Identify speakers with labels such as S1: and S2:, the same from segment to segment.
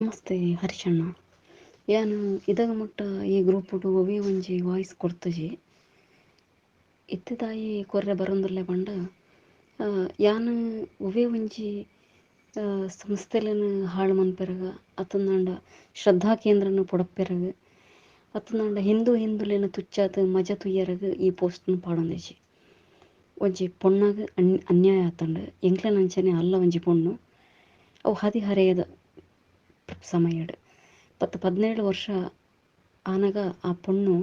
S1: ನಮಸ್ತೆ, ಹರಿಶಣ್ಣ. ಯಾನು ಇದಾಗ ಮಟ್ಟ ಈ ಗ್ರೂಪ್ಡ್ ಒವಿ ಒಂಜಿ ವಾಯ್ಸ್ ಕೊಡ್ತಜಿ. ತಾಯಿ ಕೊರ್ರೆ ಬರೊಂದುಲ್ಲೆ ಬಂಡ ಯಾನು ಒವೆ ಒಂಜಿ ಸಂಸ್ಥೆಲೆನ್ ಹಾಳು ಮನ್ಪೆರಗ, ಅತ್ತಂದಾಂಡ ಶ್ರದ್ಧಾ ಕೇಂದ್ರನು ಪೊಡಪ್ಪೆರಗ, ಅತ್ತಂದಾಂಡ ಹಿಂದೂ ಹಿಂದುಲೆನ ತುಚ್ಚಾತ ಮಜ ತುಯ್ಯರಗ ಈ ಪೋಸ್ಟ್ನ ಪಾಡೊಂದಿಜಿ. ಒಂಜಿ ಪೊಣ್ಣಾಗ ಅನ್ ಅನ್ಯಾಯ ಆತಂಡ. ಎಂಕ್ಲೆನಂಚನೆ ಅಲ್ಲ ಒಂಜಿ ಪೊಣ್ಣು. ಅವು ಹದಿಹರೆಯದ ಸಮಯಡ್ ಪತ್ ಪದಿನೇಳು ವರ್ಷ ಆನಗ ಆ ಪೊಣ್ಣು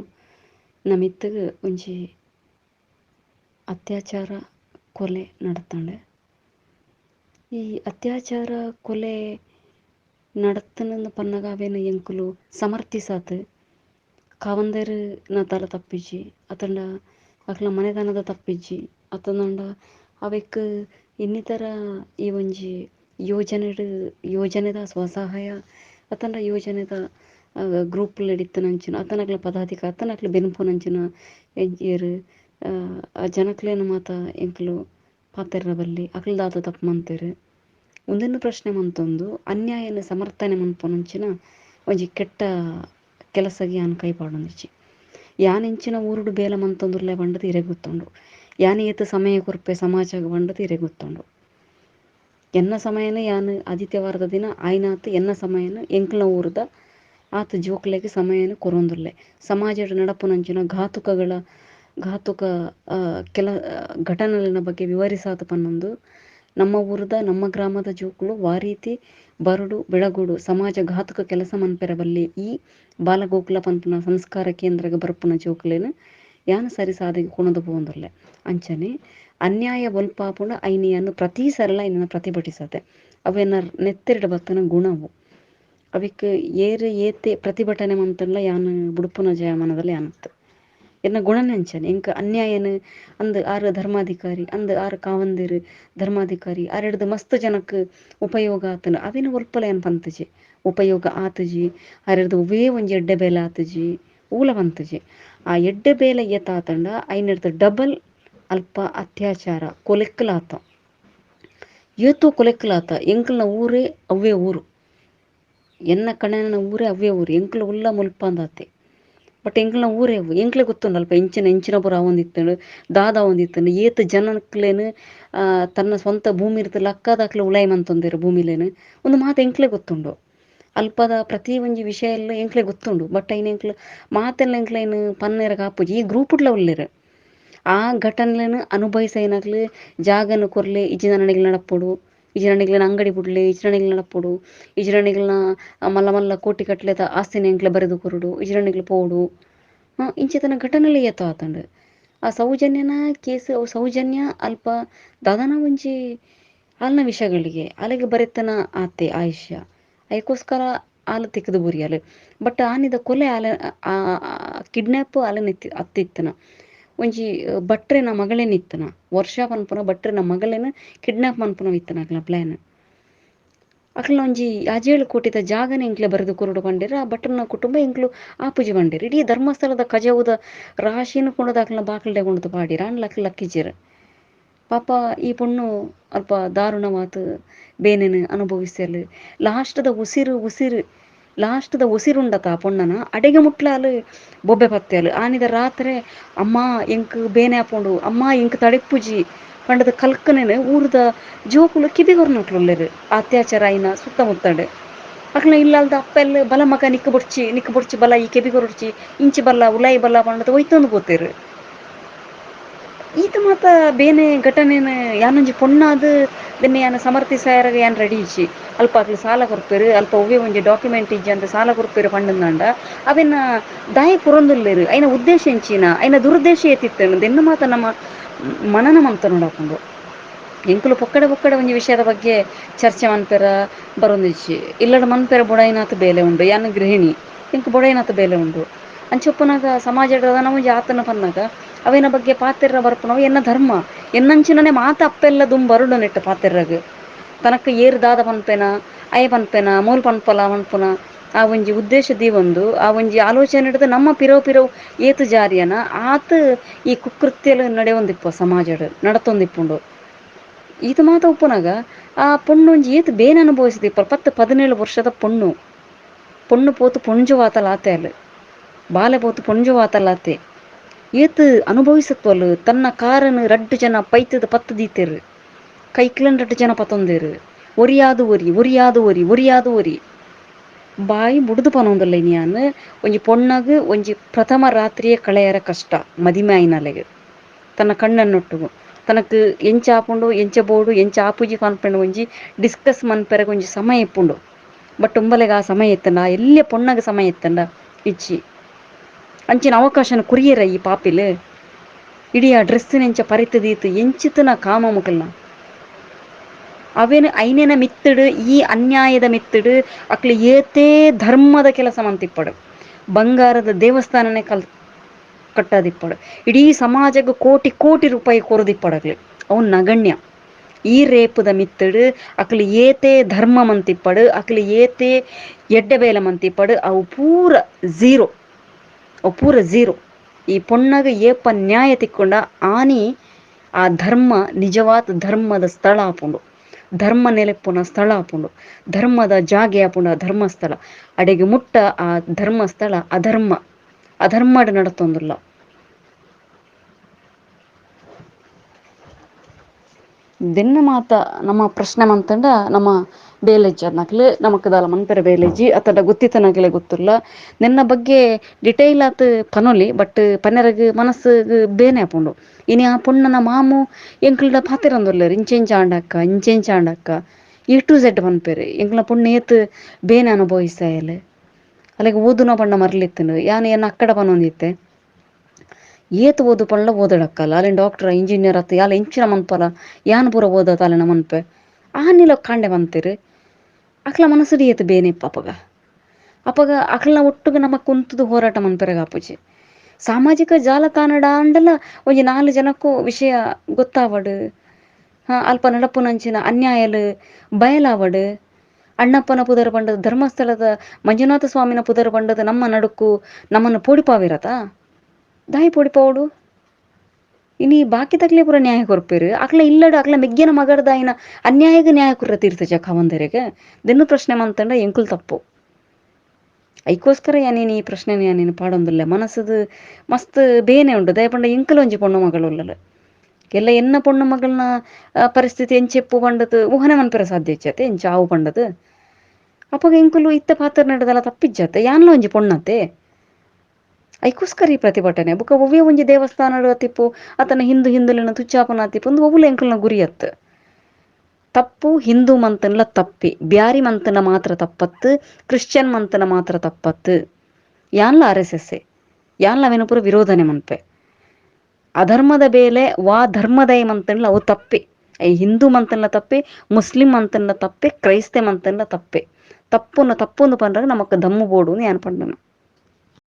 S1: ನಮ್ಮಿತ್ತಗೆ ಒಂಜಿ ಅತ್ಯಾಚಾರ ಕೊಲೆ ನಡತಾಳೆ. ಈ ಅತ್ಯಾಚಾರ ಕೊಲೆ ನಡತನ ಪನ್ನಗ ಅವೇನು ಎಂಕುಲು ಸಮರ್ಥಿಸಾತ್. ಕಾವಂದೇರು ನ ತಲ ತಪ್ಪಿಜಿ ಅತಂಡ ಅಕ್ಲ ಮನೆತನದ ತಪ್ಪಿಜ್ಜಿ ಅತನಂಡ ಅವೆಕ್ ಇನ್ನಿತರ ಈ ಒಂಜಿ ಯೋಜನೆಡ್, ಯೋಜನೆದ ಸ್ವಸಹಾಯ ಅತಂಡ ಯೋಜನೆದ ಗ್ರೂಪ್ಲೆಡಿತ್ತನಂಚಿನ ಅತನಕ್ಲ ಪದಾಧಿಕ ಅತನಕ್ಲ ಬೆನ್ಪುನಂಚಿನ ಎಂಚಿಯರ್ ಜನಕ್ಲೆನ್ ಮಾತ ಎಂಕ್ಲು ಪಾತೆರ್ರ ಬಲ್ಲಿ ಅಕ್ಲ ದಾತ ತಪ್ಪು ಮಂತೆರ್ ಉಂದೆನ್ ಪ್ರಶ್ನೆ ಮಂತೊಂದು, ಅನ್ಯಾಯನ ಸಮರ್ಥನೆ ಮನ್ಪುನಂಚಿನ ಒಂಜಿ ಕೆಟ್ಟ ಕೆಲಸಗೆ ಯಾನ್ ಕೈಪಾಡೊಂದಿಜ್ಜಿ ಯಾನ್ ಇಂಚಿನ ಊರುಡು ಬೇಲ ಮಂತೊಂದುಲ್ಲೆ ಪಂಡದ ಇರೆ ಗೊತ್ತುಂಡು ಯಾನ್ ಏತ್ ಸಮಯ ಕೊರ್ಪೆ ಸಮಾಜ ಇರೆ ಗೊತ್ತುಂಡು ಎನ್ನ ಸಮಯನ ಯಾನ್ ಆದಿತ್ಯವಾರದ ದಿನ ಆಯ್ನಾತ್ ಎನ್ನ ಸಮಯನ ಎಂಕ್ಲ ಊರದ ಆತ ಜೋಕ್ಲೆಗ್ ಸಮಯನ ಕೊರೊಂದುಲ್ಲೆ. ಸಮಾಜಡ್ ನಡಪುನಂಚಿನ ಘಾತುಕಗಳ, ಘಾತುಕ ಕೆಲ ಘಟನೆಗಳ ಬಗ್ಗೆ ವಿವರಿಸಾತ್ ಪನ್ನೊಂದು. ನಮ್ಮ ಊರದ, ನಮ್ಮ ಗ್ರಾಮದ ಜೋಕುಲು ವಾರೀತಿ, ಬರಡು, ಬೆಳಗುಡು, ಸಮಾಜ ಘಾತುಕ ಕೆಲಸ ಮನ್ಪೆರ ಬಲ್ಲಿ ಈ ಬಾಲಗೋಕುಲ ಪನ್ಪುನ ಸಂಸ್ಕಾರ ಕೇಂದ್ರಗ ಬರ್ಪುನ ಜೋಕುಲೆನ್ ಯಾನ್ ಸರಿ ಸಾಧಿಗೆ ಕುಣದು ಪೋವೊಂದುಲ್ಲೆ ಅಂಚನೆ ಅನ್ಯಾಯ ಒಲ್ಪಾಪುಂಡ ಐನಿಯನ್ನು ಪ್ರತಿ ಸರಳ ಐನನ ಪ್ರತಿಭಟಿಸತೆ ಅವೆನ ನೆತ್ತೆರ್ಡ್ ಗುಣವು. ಅವಕ್ಕೆ ಏರೆ ಏತೆ ಪ್ರತಿಭಟನೆ ಮಂತಂಡ್ಲ ಯಾನ್ ಬುಡುಪುನ ಜಯಮನದಲ್ಲಿ ಯಾನತ್ ಎನ್ನ ಗುಣನೆಂಚನೆ. ಎಂಕ್ ಅನ್ಯಾಯನ್ ಅಂದ್ ಆರ್ ಧರ್ಮಾಧಿಕಾರಿ, ಅಂದ್ ಆರ್ ಕಾವಂದಿರ್ ಧರ್ಮಾಧಿಕಾರಿ, ಆರೆಡ್ದು ಮಸ್ತ್ ಜನಕ್ ಉಪಯೋಗ ಆತನ. ಅವೇನು ಒಲ್ಪಲ ಏನ್ ಪಂತಜಿ? ಉಪಯೋಗ ಆತುಜಿ. ಆರೆಡ್ದು ಒವೇ ಒಂಜಿ ಎಡ್ಡೆ ಬೇಲೆ ಆತುಜಿ. ಊಲ ಆ ಎಡ್ಡೆ ಬೇಲೆ ಏತ್ ಆತಂಡ ಐನೆರ್ದ್ ಡಬಲ್ ಅಲ್ಪ ಅತ್ಯಾಚಾರ ಕೊಲೆಕ್ಕಲಾತ ಏತು ಕೊಲೆಕ್ಕಲಾತ ಎಂಕ್ಲ್ನ ಊರೇ ಅವ್ವೇ ಊರು. ಎನ್ನ ಕಣನ ಊರೇ ಅವ್ವೇ ಊರು. ಎಂಕಲ್ ಉಲ್ಲ ಮುಲ್ಪಂದಾತೆ. ಬಟ್ ಎಂಕಲ್ನ ಊರೇ ಎಂಕ್ಲೆ ಗೊತ್ತುಂಡು ಅಲ್ಪ ಇಂಚಿನ ಇಂಚಿನ ಪುರ ಅವೊಂದಿತ್ತಂಡು ದಾದ ಅವೊಂದಿತ್ತಂಡು ಏತ್ ಜನಕ್ಲೆನ್ ತನ್ನ ಸ್ವಂತ ಭೂಮಿ ಇರ್ತಲ್ಲ ಅಕ್ಕದಾಕ್ಲೆ ಉಳಾಯಿ ಮಂತೊಂದೆರ್ ಭೂಮಿಲೇನು, ಒಂದು ಮಾತು ಎಂಕ್ಲೆ ಗೊತ್ತುಂಡು. ಅಲ್ಪದ ಪ್ರತಿ ಒಂಜಿ ವಿಷಯ ಎಲ್ಲ ಎಂಕ್ಲೆ ಗೊತ್ತುಂಡು. ಬಟ್ ಐನ ಎಂಕ್ಲೆ ಮಾತೆಲ್ಲ ಎಂಕ್ಲೆನ್ ಪನ್ನೇರ ಕಾಪುಜಿ, ಈ ಗ್ರೂಪುಡ್ಲ ಆ ಘಟನೆಲೆನ್ ಏನಾಗ್ಲಿ, ಜಾಗನ್ ಕೊರ್ಲೆ ಇಜ್ಜಿ ನನಣಿಗ್ಲ ನಡಪೊಡು ಇಜ್ಜಿ ನಣಿಗ್ಲನ ಅಂಗಡಿ ಬುಡ್ಲೆ ನಡಪೊಡು ಇಜ್ಜಿ ನಣಿಗ್ಲನ ಮಲ್ಲ ಮಲ್ಲ ಕೋಟಿ ಕಟ್ಲೆದ ಆಸ್ತಿನ ಎಂಕ್ಲೆ ಬರೆದು ಕೊರುಡು ಇಜ್ಜಿ ನಣಿಗ್ಲ ಪೋಡು. ಇಂಚಿತನ ಘಟನೆಲೆ ಏತ ಆತಂಡು ಆ ಸೌಜನ್ಯನ ಕೇಸ್ ಸೌಜನ್ಯ, ಅಲ್ಪ ದಾದನ ಒಂಜಿ ಆಲ್ನ ವಿಷಯಗಳಿಗೆ ಅಲ್ಲಿಗೆ ಬರೆತನ ಆತೆ ಆಯುಷ್ಯ. ಐಕೋಸ್ಕರ ಆಲ ತಿಕ್ಕದು ಬುರಿಯಲ್. ಬಟ್ ಆನಿದ ಕೊಲೆ ಆಲ ಕಿಡ್ನ್ಯಾಪ್ ಆಲನ ಅತ್ತಿತ್ತನ. ಒಂಜಿ ಬಟ್ರೆನ ಮಗಳೇನ ಇತ್ತನ? ವರ್ಷ ಪನ್ಪುನ ಬಟ್ರೆನ ಮಗಳೇನ ಕಿಡ್ನಾಪ್ ಮನ್ಪುನ ಇತ್ತನ ಅಕ್ಲ ಪ್ಲಾನ್. ಅಕ್ಲ ಒಂಜಿ ಅಜೇಳು ಕೋಟಿದ ಜಾಗನ ಇಂಕ್ಲೆ ಬರೆದು ಕೊರಡು ಪಂಡೇರ ಆ ಭಟ್ರನ ಕುಟುಂಬ ಇಂಕ್ಲು ಆಪುಜಿ ಪಂಡೇರ್ ಇಡೀ ಧರ್ಮಸ್ಥಳದ ಕಜವುದ ರಾಶಿನ ಕುಣದ ಅಕ್ಲ ಬಾಕಲ್ಡೆ ಕುಣದು ಪಾಡಿರ ಅನ್ಲ ಅಕ್ಲ ಲಕ್ಕಿಜೆರ್ ಪಾಪ ಈ ಪೊಣ್ಣು ಅಲ್ಪ ದಾರುಣವಾತ್ ಬೇನೆನ್ ಅನುಭವಿಸಲ್ ಲಾಸ್ಟದ ಉಸಿರು ಉಸಿರು ಲಾಸ್ಟ್ದ ಉಸಿರುಂಡತ ಆ ಪೊಣ್ಣನ ಅಡೆಗೆ ಮುಟ್ಲಾಲ್ ಬೊಬ್ಬೆ ಪತ್ತೆಲ್ ಆನಿದ ರಾತ್ರೆ ಅಮ್ಮ ಎಂಕ್ ಬೇನೆ ಆಪುಂಡು ಅಮ್ಮ ಎಂಕ್ ತಡೆಪ್ಪುಜಿ ಪಂಡದ ಕಲ್ಕನೆನ್ ಊರ್ದ ಜೋಕುಲು ಕಿದಿಗೊರ್ನಕ್ಲುಲ್ಲೆರ್ ಅತ್ಯಾಚಾರ ಐನ ಸುತ್ತಮುತ್ತಡ್. ಅಕ್ಲ ಇಲ್ಲಾಲ್ದ ಅಪ್ಪೆಲ್ ಬಲ ಮಗ ನಿಕ್ಕ ಬೊಡ್ಚಿ ನಿಕ್ಕ ಬೊಡ್ಚಿ ಬಲ ಈ ಕೆಬಿಗೊರಡ್ಚಿ, ಇಂಚಿ ಬಲ್ಲ ಉಲಾಯಿ ಬಲ್ಲ ಪಂಡದ ಒಯ್ತೊಂದು ಪೋತೆರ್ ಈತ ಮಾತ ಬೇನೆ ಘಟನೆನ್ ಯಾನೊಂಜಿ ಪೊಣ್ಣಾದ್ ಬೆನ್ನೆ ಯಾನ ಸಮರ್ಥಿಸಾಯರಗ ಯಾನ್ ರೆಡಿ ಇಜ್ಜಿ. ಅಲ್ಪ ಅಕ್ಲು ಸಾಲ ಕೊರ್ಪೆರ್, ಅಲ್ಪ ಒವ್ವೆ ಒಂಜಿ ಡಾಕ್ಯುಮೆಂಟ್ ಇಜ್ಜಿ ಅಂತ ಸಾಲ ಕೊರ್ಪೆರ್ ಪಂಡಂದಾಂಡ ಅವೆನ್ನ ದಾಯ ಪುರಂದುಲ್ಲೇರು. ಐನ ಉದ್ದೇಶ ಎಂಚಿನ? ಐನ ದುರುದ್ದೇಶ ಎತ್ತಿತ್ತೇನು ದೆನ್ನ ಮಾತ ನಮ್ಮ ಮನನ ಮಂತೊಂದುಂಡು ಎಂಕುಲು ಪೊಕ್ಕಡೆ ಪೊಕ್ಕಡೆ ಒಂಜಿ ವಿಷಯದ ಬಗ್ಗೆ ಚರ್ಚೆ ಮನ್ಪೆರ ಬರೊಂದಿಜ್ಜಿ. ಇಲ್ಲಡ ಮನ್ಪೆರ ಬುಡಾಯಿನಾತ್ ಬೇಲೆ ಉಂಡು, ಯಾನ ಗೃಹಿಣಿ. ಎಂಕ್ ಬುಡಾಯಿನಾತ್ ಬೇಲೆ ಉಂಡು. ಅಂಚೊಪ್ಪುನಗ ಸಮಾಜ ಆತನ ಪನ್ನಗ ಅವೆನ ಬಗ್ಗೆ ಪಾತೆರ ಬರ್ಪುನವು ಎನ್ನ ಧರ್ಮ? ಎನ್ನಂಚಿನನೆ ಮಾತ ಅಪ್ಪೆಲ್ಲ ದುಂಬು ಬರುಡು ನೆಟ್ಟು ಪಾತೆರ್ರಗ್. ತನಕ ಏರ್ ದಾದ ಪನ್ಪೆನ ಅಯ ಪನ್ಪೆನ ಮೂಲ್ ಪನ್ಪಲ ಪನ್ಪುನ ಆ ಒಂಜಿ ಉದ್ದೇಶ ದೀವೊಂದು ಆ ಒಂಜಿ ಆಲೋಚನೆ ಹಿಡ್ದ್ ನಮ್ಮ ಪಿರೋ ಪಿರೋ ಏತು ಜಾರಿಯನ, ಆತ ಈ ಕುಕೃತ್ಯಲ್ ನಡೆಯೊಂದಿಪ್ಪ ಸಮಾಜಡ್, ನಡತೊಂದಿಪ್ಪುಂಡು. ಈತ ಮಾತ ಉಪ್ಪುನಾಗ, ಆ ಪೊಣ್ಣು ಒಂಜಿ ಏತು ಬೇನ ಅನುಭವಿಸಿದಿಪ್ಪ ಪತ್ತು ಪದಿನೇಳು ವರ್ಷದ ಪೊಣ್ಣು. ಪೊಣ್ಣು ಪೋತು ಪೊಂಜುವಾತಲಾತೆ ಅಲ್ಲಿ ಬಾಲೆ ಪೋತು ಪೊಂಜುವಾತಲಾತೆ ಏತ್ ಅನುಭವಿಸತ್ವಲ್ ತನ್ನ ಕಾರನ್ ರಡ್ಡ್ ಜನ ಪೈತದ ಪತ್ತು ದೀತೆರ್ ಕೈಕ್ಲನ್ ರಡ್ಡ್ ಜನ ಪತೊಂದೆರ್ ಒರಿಯಾದು ಒರಿ ಒರಿಯಾದು ಒರಿ ಒರಿಯಾದು ಒರಿ ಬಾಯಿ ಬುಡ್ದು ಪನೊಂದುಲ್ಲ ಇನಿಯಾನ್ ಒಂಜಿ ಪೊಣ್ಣಗ್ ಒಂಜಿ ಪ್ರಥಮ ರಾತ್ರಿಯೇ ಕಳೆಯರ ಕಷ್ಟ ಮದಿಮೆ ಆಯಿನಲೆಗ್ ತನ್ನ ಕಣ್ಣನ್ನೊಟ್ಟುಗು ತನಕ್ ಎಂಚ ಆಪುಂಡು ಎಂಚ ಬೋಡು ಎಂಚ ಆಪುಜಿ ಪನ್ಪುಂಡು ಒಂಜಿ ಡಿಸ್ಕಸ್ ಮನ್ಪೆರಗ ಒಂಜಿ ಸಮಯ ಇಪ್ಪುಂಡು ಬಟ್ ಉಂಬಲೆಗ್ ಆ ಸಮಯ ಇತ್ತಂಡ ಎಲ್ಲ್ಯ ಪೊಣ್ಣಗ್ ಸಮಯ ಇತ್ತಂಡ ಇಜ್ಜಿ ಅಂಚಿನ ಅವಕಾಶನ ಕುರಿಯರ ಈ ಪಾಪಿಲ್. ಇಡೀ ಆ ಡ್ರೆಸ್ಸಿನೆಂಚ ಪರಿತು ದೀತ್ ಎಂಚಿತ್ತನ ಕಾಮ ಮುಕಲ್ನ ಅವೇನು ಐನೆನ ಮಿತ್ತಿಡು, ಈ ಅನ್ಯಾಯದ ಮಿತ್ತಿಡು, ಅಕ್ಲೆ ಏತೇ ಧರ್ಮದ ಕೆಲಸ ಮಂತಿಪ್ಪಡು. ಬಂಗಾರದ ದೇವಸ್ಥಾನನೇ ಕಲ್ ಕಟ್ಟದಿಪ್ಪಡು. ಇಡೀ ಸಮಾಜಗ್ ಕೋಟಿ ಕೋಟಿ ರೂಪಾಯಿ ಕೊರದಿಪ್ಪಡಗ್ಲಿ ಅವು ನಗಣ್ಯ. ಈ ರೇಪದ ಮಿತ್ತಡು, ಅಕ್ಲಿ ಏತೆ ಧರ್ಮ ಮಂತಿಪ್ಪಡು, ಅಕ್ಲಿ ಏತೆ ಎಡ್ಡೆ ಬೇಲ ಮಂತಿಪ್ಪಡು, ಅವು ಪೂರ ಝೀರೋ. ಪೂರ ಝೀರೋ. ಈ ಪೊಣ್ಣಗ ಏಪ ನ್ಯಾಯ ತಿಕ್ಕೊಂಡ ಆನಿ ಆ ಧರ್ಮ ನಿಜವಾದ ಧರ್ಮದ ಸ್ಥಳ ಆಪುಂಡು. ಧರ್ಮ ನೆಲೆಪುನ ಸ್ಥಳ ಆಪುಂಡು. ಧರ್ಮದ ಜಾಗೆ ಆಪುಂಡು ಆ ಧರ್ಮಸ್ಥಳ ಅಡೆಗೆ ಮುಟ್ಟ ಆ ಧರ್ಮಸ್ಥಳ ಅಧರ್ಮ. ಅಧರ್ಮಡ್ ನಡತೊಂದುಲ್ಲ. ದಿನ ಮಾತ ನಮ್ಮ ಪ್ರಶ್ನೆ ಮಂತಂಡ ನಮ್ಮ ಬೇಲೆಜ್ಜಿ ನಕ್ಲೆ ನಮಕ್ ದಾಲ ಮನ್ಪೆರೆ ಬೇಲೆಜ್ಜಿ ಅತ್ತಡ ಗೊತ್ತಿತ್ತನಕ್ಲೆ ಗೊತ್ತುಲ್ಲ ನಿನ್ನ ಬಗ್ಗೆ ಡಿಟೈಲ್ ಆತ್ ಪನೊಲಿ ಬಟ್ ಪನ್ನೆರಗ್ ಮನಸ್ಸುಗ್ ಬೇನೆ ಆಪುಂಡು. ಇನಿ ಆ ಪೊಣ್ಣನ ಮಾಮು ಎಂಕ್ಲ್ಡ ಪಾತೆರಂದುಲ್ಲೆರ್ ಇಂಚೆಂಚ ಆಂಡಕ್ಕ ಇಂಚೆಂಚ ಆಂಡಕ್ಕ ಎ ಟು ಝೆಡ್ ಮನ್ಪೆರ್ ಎಂಕ್ಲ ಪುಣ್ಣ ಏತ್ ಬೇನೆ ಅನುಭವಿಸ್ತಾಯಲೆ ಅಲ್ಲಿಗೆ ಓದುನ ಪಂಡ ಮರಲಿತ್ತನು, ಯಾನು ಏನು ಅಕ್ಕಡ ಪನೊಂದಿತ್ತೆ. ಏತ್ ಓದು ಪಂಡ ಓದಡಕ್ಕಲ್ಲ ಅಲ್ಲಿ ಡಾಕ್ಟರ್, ಇಂಜಿನಿಯರ್ ಅತ್ತ ಯಾಲ ಇಂಚಿನ ಮನ್ಪಲ, ಯಾನ್ ಪೂರ ಓದತ್ತ ಅಲ್ಲಿನ ಮನ್ಪೆ ಆನಿಲ ಕಾಂಡೆ ಮಂತೆರ್ ಅಕ್ಲ ಮನಸ್ಸಡಿ ಏತ್ ಬೇನೆ ಇಪ್ಪ ಅಪಗ ಅಪಗ ಅಕ್ಲನ ಒಟ್ಟುಗ ನಮಕ್ ಕುಂತುದು ಹೋರಾಟ ಮನ್ಪೆರಗ ಆಪುಜಿ ಸಾಮಾಜಿಕ ಜಾಲತಾಣಡ ಅಂಡಲ ಒಂಜಿ ನಾಲ್ ಜನಕ್ಕೂ ವಿಷಯ ಗೊತ್ತಾವಡ್. ಹ, ಅಲ್ಪ ನಡಪುನಂಚಿನ ಅನ್ಯಾಯಲ್ ಬಯಲಾವಡ್. ಅಣ್ಣಪ್ಪನ ಪುದರ್ ಬಂಡದ ಧರ್ಮಸ್ಥಳದ ಮಂಜುನಾಥ ಸ್ವಾಮಿನ ಪುದರ್ ಬಂಡದ ನಮ್ಮ ನಡುಕು ನಮ್ಮನ್ನು ಪೋಡಿಪಾವಿರತ ದಾಯಿ ಪೋಡಿಪಾವಡು? ಇನಿ ಬಾಕಿ ತಕ್ಲೆ ಪೂರ ನ್ಯಾಯ ಕೊರ್ಪೇರು. ಅಕ್ಲ ಇಲ್ಲಡ ಅಕ್ಲ ಮೆಗ್ಗಿನ ಮಗಡ್ದಾಯಿನ ಅನ್ಯಾಯಗ ನ್ಯಾಯ ಕುರ್ರ ತೀರ್ಥ ಜ ಕವಂದೆರೆಗ್ ದೆನ್ನು ಪ್ರಶ್ನೆ ಮಂತಂಡ ಎಂಕುಲ್ ತಪ್ಪು. ಐಕೋಸ್ಕರ ಯಾನೇನು ಈ ಪ್ರಶ್ನೆ ಯಾನೇನು ಪಾಡೊಂದಿಲ್ಲ. ಮನಸ್ಸದು ಮಸ್ತ್ ಬೇನೆ ಉಂಡು. ದಯಪಂಡ ಎಂಕಲ್ ಒಂಜಿ ಪೊಣ್ಣು ಮಗಳು ಉಳ್ಳಲ್ ಎಲ್ಲ ಎನ್ನ ಪೊಣ್ಣು ಮಗಳನ್ನ ಪರಿಸ್ಥಿತಿ ಎಂಚೆಪ್ಪು ಪಂಡದು ಊಹನೆ ಮನ್ಪಿರ ಸಾಧ್ಯ ಇಚ್ಛತೆ ಎಂಚ ಆವು ಪಂಡದ್. ಅಪಗ ಎಂಕುಲು ಇತ್ತ ಪಾತ್ರ ನಡೆದಲ್ಲ ತಪ್ಪಿಜ್ಜತೆ. ಯಾನ್ಲ ಒಂಜಿ ಪೊಣ್ಣತೆ? ಐಕೋಸ್ಕರ ಪ್ರತಿಭಟನೆ. ಬೊಕ ಒವ್ವೇ ಒಂಜಿ ದೇವಸ್ಥಾನಡ್ ತಿಪ್ಪು ಅತನ ಹಿಂದು ಹಿಂದುಲಿನ ತುಚ್ಚಾಪನ ತಿಪ್ಪು ಉಂದು ಒವುಲ ಎಂಕಲ್ನ ಗುರಿಯತ್ ತಪ್ಪು ಹಿಂದೂ ಮಂತನ್ಲ ತಪ್ಪಿ, ಬ್ಯಾರಿ ಮಂತನ ಮಾತ್ರ ತಪ್ಪತ್ತು, ಕ್ರಿಶ್ಚಿಯನ್ ಮಂತನ ಮಾತ್ರ ತಪ್ಪತ್ ಯಾನ್ಲ ಆರ್ ಎಸ್ ಎಸ್ ಯಾನ್ಲ ಅವೇನಪುರ ಪೂರ ವಿರೋಧನೆ ಮನ್ಪೆ? ಅಧರ್ಮದ ಬೇಲೆ ವಾ ಧರ್ಮದಯ ಮಂತನ್ಲ ಅವು ತಪ್ಪಿ. ಐ ಹಿಂದೂ ಮಂತನ್ಲ ತಪ್ಪಿ, ಮುಸ್ಲಿಂ ಮಂತನ್ಲ ತಪ್ಪಿ, ಕ್ರೈಸ್ತ ಮಂತನ್ಲ ತಪ್ಪಿ. ತಪ್ಪುನ ತಪ್ಪುಂದು ಪಂಡ್ರೆ ನಮಕ್ ದಮ್ಮು ಬೋಡು ಯಾನ್ ಪಂಡನ.